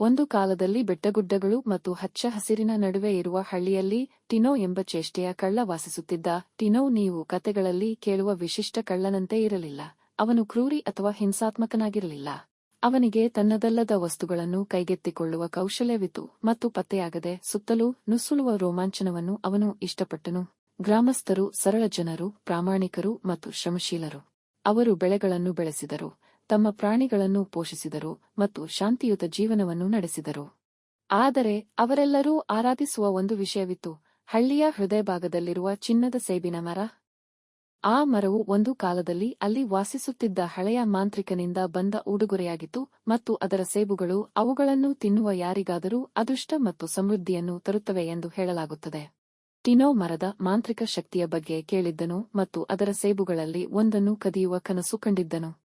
ಒಂದು ಕಾಲದಲ್ಲಿ ಬೆಟ್ಟಗುಡ್ಡಗಳು ಮತ್ತು ಹಚ್ಚ ಹಸಿರಿನ ನಡುವೆ ಇರುವ ಹಳ್ಳಿಯಲ್ಲಿ ಟಿನೋ ಎಂಬ ಚೇಷ್ಟೆಯ ಕಳ್ಳ ವಾಸಿಸುತ್ತಿದ್ದ ಟಿನೋ ನೀವು ಕತೆಗಳಲ್ಲಿ ಕೇಳುವ ವಿಶಿಷ್ಟ ಕಳ್ಳನಂತೆ ಇರಲಿಲ್ಲ. ಅವನು ಕ್ರೂರಿ ಅಥವಾ ಹಿಂಸಾತ್ಮಕನಾಗಿರಲಿಲ್ಲ. ಅವನಿಗೆ ತನ್ನದಲ್ಲದ ವಸ್ತುಗಳನ್ನು ಕೈಗೆತ್ತಿಕೊಳ್ಳುವ ಕೌಶಲ್ಯವಿತ್ತು ಮತ್ತು ಪತ್ತೆಯಾಗದೆ ಸುತ್ತಲೂ ನುಸುಳುವ ರೋಮಾಂಚನವನ್ನು ಅವನು ಇಷ್ಟಪಟ್ಟನು. ಗ್ರಾಮಸ್ಥರು, ಸರಳ ಜನರು, ಪ್ರಾಮಾಣಿಕರು ಮತ್ತು ಶ್ರಮಶೀಲರು. ಅವರು ಬೆಳೆಗಳನ್ನು ಬೆಳೆಸಿದರು. ತಮ್ಮ ಪ್ರಾಣಿಗಳನ್ನು ಪೋಷಿಸಿದರು ಮತ್ತು ಶಾಂತಿಯುತ ಜೀವನವನ್ನು ನಡೆಸಿದರು. ಆದರೆ ಅವರೆಲ್ಲರೂ ಆರಾಧಿಸುವ ಒಂದು ವಿಷಯವಿತ್ತು, ಹಳ್ಳಿಯ ಹೃದಯಭಾಗದಲ್ಲಿರುವ ಚಿನ್ನದ ಸೇಬಿನ ಮರ. ಆ ಮರವು ಒಂದು ಕಾಲದಲ್ಲಿ ಅಲ್ಲಿ ವಾಸಿಸುತ್ತಿದ್ದ ಹಳೆಯ ಮಾಂತ್ರಿಕನಿಂದ ಬಂದ ಉಡುಗೊರೆಯಾಗಿತ್ತು ಮತ್ತು ಅದರ ಸೇಬುಗಳು ಅವುಗಳನ್ನು ತಿನ್ನುವ ಯಾರಿಗಾದರೂ ಅದೃಷ್ಟ ಮತ್ತು ಸಮೃದ್ಧಿಯನ್ನು ತರುತ್ತವೆ ಎಂದು ಹೇಳಲಾಗುತ್ತದೆ. ಟಿನೋ ಮರದ ಮಾಂತ್ರಿಕ ಶಕ್ತಿಯ ಬಗ್ಗೆ ಕೇಳಿದ್ದನು ಮತ್ತು ಅದರ ಸೇಬುಗಳಲ್ಲಿ ಒಂದನ್ನು ಕದಿಯುವ ಕನಸು ಕಂಡಿದ್ದನು.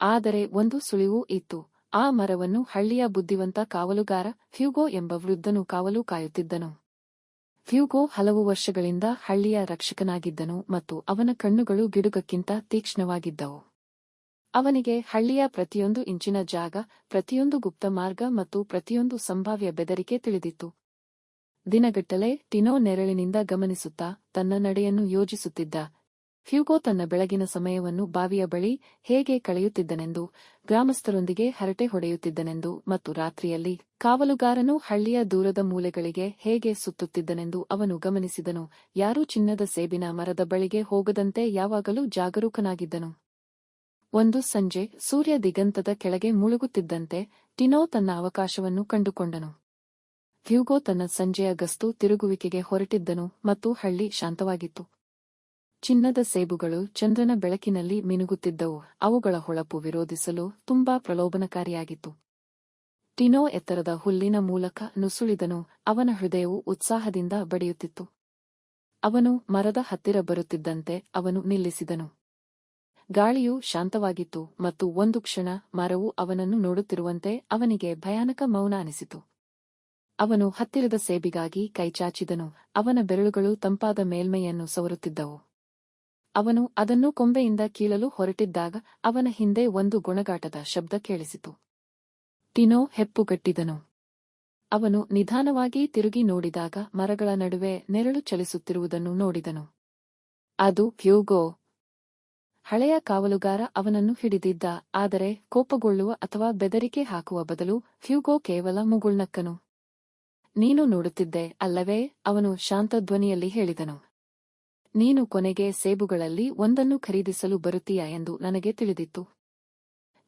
ಆದರೆ ಒಂದು ಸುಳಿವೂ ಇತ್ತು. ಆ ಮರವನ್ನು ಹಳ್ಳಿಯ ಬುದ್ಧಿವಂತ ಕಾವಲುಗಾರ ಫ್ಯೂಗೋ ಎಂಬ ವೃದ್ಧನು ಕಾವಲು ಕಾಯುತ್ತಿದ್ದನು. ಫ್ಯೂಗೋ ಹಲವು ವರ್ಷಗಳಿಂದ ಹಳ್ಳಿಯ ರಕ್ಷಕನಾಗಿದ್ದನು ಮತ್ತು ಅವನ ಕಣ್ಣುಗಳು ಗಿಡುಗಕ್ಕಿಂತ ತೀಕ್ಷ್ಣವಾಗಿದ್ದವು. ಅವನಿಗೆ ಹಳ್ಳಿಯ ಪ್ರತಿಯೊಂದು ಇಂಚಿನ ಜಾಗ, ಪ್ರತಿಯೊಂದು ಗುಪ್ತ ಮಾರ್ಗ ಮತ್ತು ಪ್ರತಿಯೊಂದು ಸಂಭಾವ್ಯ ಬೆದರಿಕೆ ತಿಳಿದಿತ್ತು. ದಿನಗಟ್ಟಲೆ ಟಿನೋ ನೆರಳಿನಿಂದ ಗಮನಿಸುತ್ತಾ ತನ್ನ ನಡೆಯನ್ನು ಯೋಜಿಸುತ್ತಿದ್ದ ಹ್ಯೂಗೋ ತನ್ನ ಬೆಳಗಿನ ಸಮಯವನ್ನು ಬಾವಿಯ ಬಳಿ ಹೇಗೆ ಕಳೆಯುತ್ತಿದ್ದನೆಂದು, ಗ್ರಾಮಸ್ಥರೊಂದಿಗೆ ಹರಟೆ ಹೊಡೆಯುತ್ತಿದ್ದನೆಂದು ಮತ್ತು ರಾತ್ರಿಯಲ್ಲಿ ಕಾವಲುಗಾರನು ಹಳ್ಳಿಯ ದೂರದ ಮೂಲೆಗಳಿಗೆ ಹೇಗೆ ಸುತ್ತುತ್ತಿದ್ದನೆಂದು ಅವನು ಗಮನಿಸಿದನು. ಯಾರೂ ಚಿನ್ನದ ಸೇಬಿನ ಮರದ ಬಳಿಗೆ ಹೋಗದಂತೆ ಯಾವಾಗಲೂ ಜಾಗರೂಕನಾಗಿದ್ದನು. ಒಂದು ಸಂಜೆ ಸೂರ್ಯ ದಿಗಂತದ ಕೆಳಗೆ ಮುಳುಗುತ್ತಿದ್ದಂತೆ ಟಿನೋ ತನ್ನ ಅವಕಾಶವನ್ನು ಕಂಡುಕೊಂಡನು. ಹ್ಯೂಗೋ ತನ್ನ ಸಂಜೆಯ ಗಸ್ತು ತಿರುಗುವಿಕೆಗೆ ಹೊರಟಿದ್ದನು ಮತ್ತು ಹಳ್ಳಿ ಶಾಂತವಾಗಿತ್ತು. ಚಿನ್ನದ ಸೇಬುಗಳು ಚಂದ್ರನ ಬೆಳಕಿನಲ್ಲಿ ಮಿನುಗುತ್ತಿದ್ದವು. ಅವುಗಳ ಹೊಳಪು ವಿರೋಧಿಸಲು ತುಂಬಾ ಪ್ರಲೋಭನಕಾರಿಯಾಗಿತ್ತು. ಟಿನೋ ಎತ್ತರದ ಹುಲ್ಲಿನ ಮೂಲಕ ನುಸುಳಿದನು. ಅವನ ಹೃದಯವು ಉತ್ಸಾಹದಿಂದ ಬಡಿಯುತ್ತಿತ್ತು. ಅವನು ಮರದ ಹತ್ತಿರ ಬರುತ್ತಿದ್ದಂತೆ ಅವನು ನಿಲ್ಲಿಸಿದನು. ಗಾಳಿಯು ಶಾಂತವಾಗಿತ್ತು ಮತ್ತು ಒಂದು ಕ್ಷಣ ಮರವು ಅವನನ್ನು ನೋಡುತ್ತಿರುವಂತೆ ಅವನಿಗೆ ಭಯಾನಕ ಮೌನ ಅನಿಸಿತು. ಅವನು ಹತ್ತಿರದ ಸೇಬಿಗಾಗಿ ಕೈಚಾಚಿದನು. ಅವನ ಬೆರಳುಗಳು ತಂಪಾದ ಮೇಲ್ಮೈಯನ್ನು ಸವರುತ್ತಿದ್ದವು. ಅವನು ಅದನ್ನು ಕೊಂಬೆಯಿಂದ ಕೀಳಲು ಹೊರಟಿದ್ದಾಗ ಅವನ ಹಿಂದೆ ಒಂದು ಗುಣಗಾಟದ ಶಬ್ದ ಕೇಳಿಸಿತು. ಟಿನೋ ಹೆಪ್ಪುಗಟ್ಟಿದನು. ಅವನು ನಿಧಾನವಾಗಿ ತಿರುಗಿ ನೋಡಿದಾಗ ಮರಗಳ ನಡುವೆ ನೆರಳು ಚಲಿಸುತ್ತಿರುವುದನ್ನು ನೋಡಿದನು. ಅದು ಹ್ಯೂಗೋ. ಹಳೆಯ ಕಾವಲುಗಾರ ಅವನನ್ನು ಹಿಡಿದಿದ್ದ, ಆದರೆ ಕೋಪಗೊಳ್ಳುವ ಅಥವಾ ಬೆದರಿಕೆ ಹಾಕುವ ಬದಲು ಹ್ಯೂಗೋ ಕೇವಲ ಮುಗುಳ್ನಕ್ಕನು. ನೀನು ನೋಡುತ್ತಿದ್ದೆ ಅಲ್ಲವೇ? ಅವನು ಶಾಂತ ಧ್ವನಿಯಲ್ಲಿ ಹೇಳಿದನು. ನೀನು ಕೊನೆಗೆ ಸೇಬುಗಳಲ್ಲಿ ಒಂದನ್ನು ಖರೀದಿಸಲು ಬರುತ್ತೀಯಾ ಎಂದು ನನಗೆ ತಿಳಿದಿತ್ತು.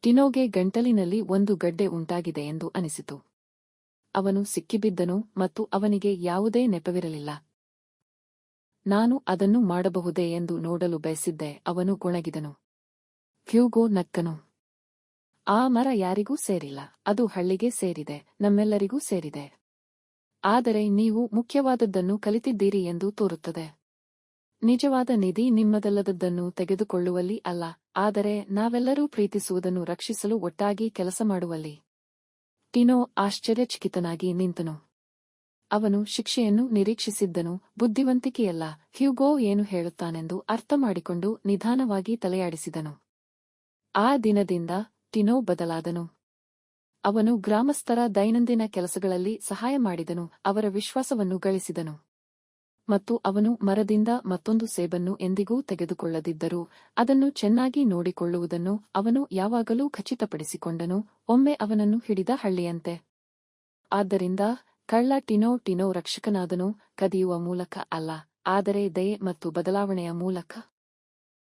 ಟಿನೋಗೆ ಗಂಟಲಿನಲ್ಲಿ ಒಂದು ಗಡ್ಡೆ ಉಂಟಾಗಿದೆ ಎಂದು ಅನಿಸಿತು. ಅವನು ಸಿಕ್ಕಿಬಿದ್ದನು ಮತ್ತು ಅವನಿಗೆ ಯಾವುದೇ ನೆಪವಿರಲಿಲ್ಲ. ನಾನು ಅದನ್ನು ಮಾಡಬಹುದೇ ಎಂದು ನೋಡಲು ಬಯಸಿದ್ದೆ, ಅವನು ಗೊಣಗಿದನು. ಫ್ಯೂಗೋ ನಕ್ಕನು. ಆ ಮರ ಯಾರಿಗೂ ಸೇರಿಲ್ಲ, ಅದು ಹಳ್ಳಿಗೆ ಸೇರಿದೆ, ನಮ್ಮೆಲ್ಲರಿಗೂ ಸೇರಿದೆ. ಆದರೆ ನೀವು ಮುಖ್ಯವಾದದ್ದನ್ನು ಕಲಿತಿದ್ದೀರಿ ಎಂದು ತೋರುತ್ತದೆ. ನಿಜವಾದ ನಿಧಿ ನಿಮ್ಮದಲ್ಲದದ್ದನ್ನು ತೆಗೆದುಕೊಳ್ಳುವಲ್ಲಿ ಅಲ್ಲ, ಆದರೆ ನಾವೆಲ್ಲರೂ ಪ್ರೀತಿಸುವುದನ್ನು ರಕ್ಷಿಸಲು ಒಟ್ಟಾಗಿ ಕೆಲಸ ಮಾಡುವಲ್ಲಿ. ಟಿನೋ ಆಶ್ಚರ್ಯಚಕಿತನಾಗಿ ನಿಂತನು. ಅವನು ಶಿಕ್ಷೆಯನ್ನು ನಿರೀಕ್ಷಿಸಿದ್ದನು, ಬುದ್ಧಿವಂತಿಕೆಯಲ್ಲ, ಹ್ಯೂಗೋ ಏನು ಹೇಳುತ್ತಾನೆಂದು ಅರ್ಥ ಮಾಡಿಕೊಂಡು ನಿಧಾನವಾಗಿ ತಲೆಯಾಡಿಸಿದನು. ಆ ದಿನದಿಂದ ಟಿನೋ ಬದಲಾದನು. ಅವನು ಗ್ರಾಮಸ್ಥರ ದೈನಂದಿನ ಕೆಲಸಗಳಲ್ಲಿ ಸಹಾಯ ಮಾಡಿದನು, ಅವರ ವಿಶ್ವಾಸವನ್ನು ಗಳಿಸಿದನು. ಮತ್ತು ಅವನು ಮರದಿಂದ ಮತ್ತೊಂದು ಸೇಬನ್ನು ಎಂದಿಗೂ ತೆಗೆದುಕೊಳ್ಳದಿದ್ದರು ಅದನ್ನು ಚೆನ್ನಾಗಿ ನೋಡಿಕೊಳ್ಳುವುದನ್ನು ಅವನು ಯಾವಾಗಲೂ ಖಚಿತಪಡಿಸಿಕೊಂಡನು, ಒಮ್ಮೆ ಅವನನ್ನು ಹಿಡಿದ ಹಳ್ಳಿಯಂತೆ. ಆದ್ದರಿಂದ ಕಳ್ಳ ಟಿನೋ ಟಿನೋ ರಕ್ಷಕನಾದನು, ಕದಿಯುವ ಮೂಲಕ ಅಲ್ಲ, ಆದರೆ ದಯೆ ಮತ್ತು ಬದಲಾವಣೆಯ ಮೂಲಕ.